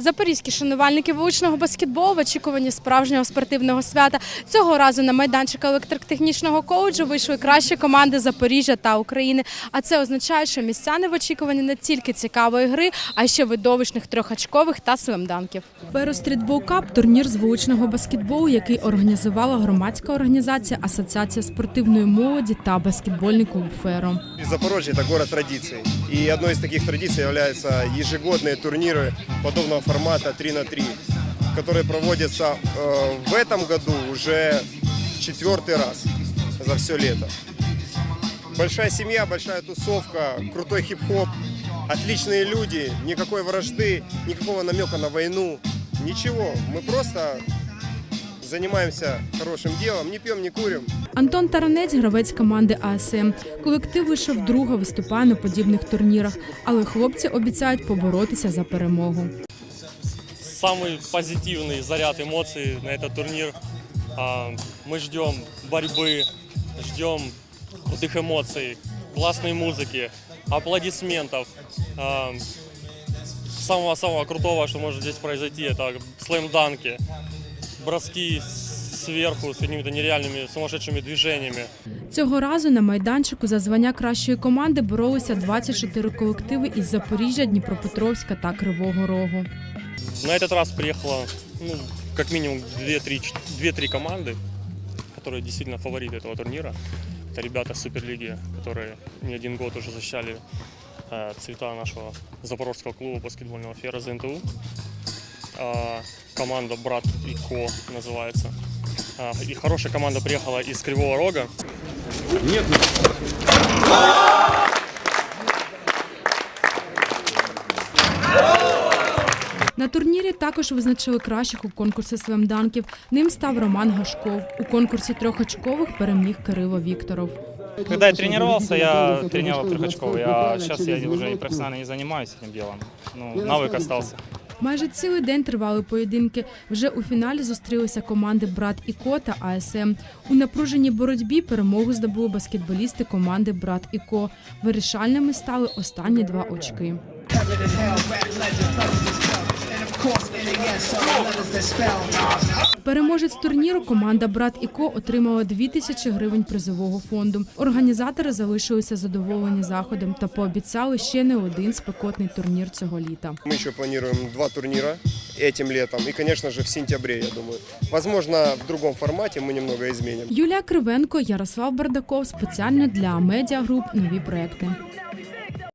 Запорізькі шанувальники вуличного баскетболу в очікуванні справжнього спортивного свята. Цього разу на майданчик електротехнічного коледжу вийшли кращі команди Запоріжжя та України. А це означає, що містяни в очікуванні не тільки цікавої гри, а й ще видовищних трьохачкових та слемданків. Ферострітбол Кап турнір з вуличного баскетболу, який організувала громадська організація Асоціація спортивної молоді та баскетбольний клуб Феро. И Запорожье – это город традиций. И одной из таких традиций являются ежегодные турниры подобного формата 3 на 3, которые проводятся э, в этом году уже четвертый раз за все лето. Большая семья, большая тусовка, крутой хип-хоп, отличные люди, никакой вражды, никакого намека на войну, ничего. Мы просто занимаемся хорошим делом, не пьем, не курим, Антон Таранець, гравець команди АСМ. Колектив лише вдруге виступає на подібних турнірах, але хлопці обіцяють поборотися за перемогу. самый позитивный заряд эмоций на этот турнир. А, Мы ждем борьбы, ждем крутых эмоций, классной музыки, аплодисментов. А, Самого-самого крутого, что может здесь произойти, это слэм-данки, броски сверху с какими-то нереальными сумасшедшими движениями. Цього разу на майданчику за звання кращої команди боролися 24 колективи із Запоріжжя, Дніпропетровська та Кривого Рогу. На этот раз приехало ну, как минимум 2-3 2-3 команды, которые действительно фавориты этого турнира. Это ребята Суперлиги, которые не один год уже защищали э, цвета нашего запорожского клуба баскетбольного фера ЗНТУ. А, команда «Брат и Ко» называется. А, и хорошая команда приехала из Кривого Рога. На турнірі також визначили кращих у конкурсі слемданків. Ним став Роман Гашков. У конкурсі трьохочкових переміг Кирило Вікторов. Когда я тренировался, я тренировал трехочковый, а сейчас я уже и профессионально не занимаюсь этим делом. Ну, навык остался. Майже цілий день тривали поєдинки. Вже у фіналі зустрілися команди Брат і Ко та АСМ. У напруженій боротьбі перемогу здобули баскетболісти команди Брат і Ко. Вирішальними стали останні два очки. Переможець турніру команда Брат і Ко отримала 2 тисячі гривень призового фонду. Організатори залишилися задоволені заходом та пообіцяли ще не один спекотний турнір цього літа. Мы еще планируем два турнира этим летом и, конечно же, в сентябре, я думаю. Возможно, в другом формате мы немного изменим. Юлія Кривенко, Ярослав Бардаков спеціально для медіагруп нові проекти.